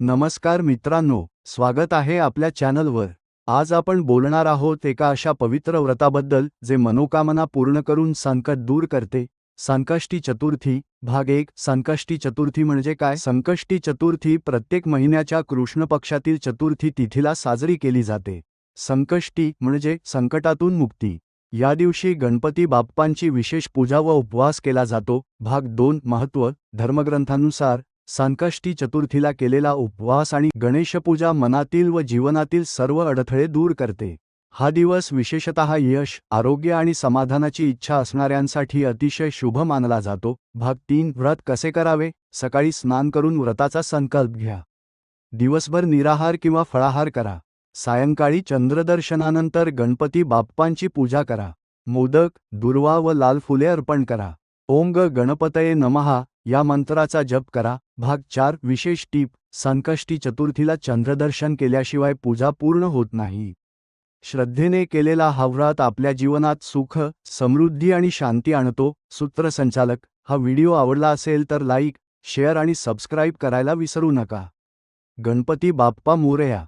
नमस्कार मित्रांनो स्वागत आहे आपल्या चॅनलवर. आज आपण बोलणार आहोत एका अशा पवित्र व्रताबद्दल जे मनोकामना पूर्ण करून संकट दूर करते. संकष्टी चतुर्थी भाग एक संकष्टी चतुर्थी म्हणजे काय? संकष्टी चतुर्थी प्रत्येक महिन्याच्या कृष्ण पक्षातील चतुर्थी तिथीला साजरी केली जाते. संकष्टी म्हणजे संकटातून मुक्ती. या दिवशी गणपती बाप्पांची विशेष पूजा व उपवास केला जातो. भाग दोन महत्त्व धर्मग्रंथानुसार संकष्टी चतुर्थीला केलेला उपवास आणि गणेशपूजा मनातील व जीवनातील सर्व अडथळे दूर करते. हा दिवस विशेषतः यश आरोग्य आणि समाधानाची इच्छा असणाऱ्यांसाठी अतिशय शुभ मानला जातो. भाग तीन व्रत कसे करावे? सकाळी स्नान करून व्रताचा संकल्प घ्या. दिवसभर निराहार किंवा फळाहार करा. सायंकाळी चंद्रदर्शनानंतर गणपती बाप्पांची पूजा करा. मोदक दुर्वा व लाल फुले अर्पण करा. ओंग गणपतये नमहा या मंत्राचा जप करा. भाग चार. विशेष टीप. संकष्टी चतुर्थीला चंद्रदर्शन केल्याशिवाय पूजा पूर्ण होत नाही. श्रद्धेने केलेला हा व्रत आपल्या जीवनात सुख समृद्धी आणि शांती आणतो. सूत्रसंचालक हा व्हिडिओ आवडला असेल तर लाईक शेअर आणि सबस्क्राईब करायला विसरू नका. गणपती बाप्पा मोरया.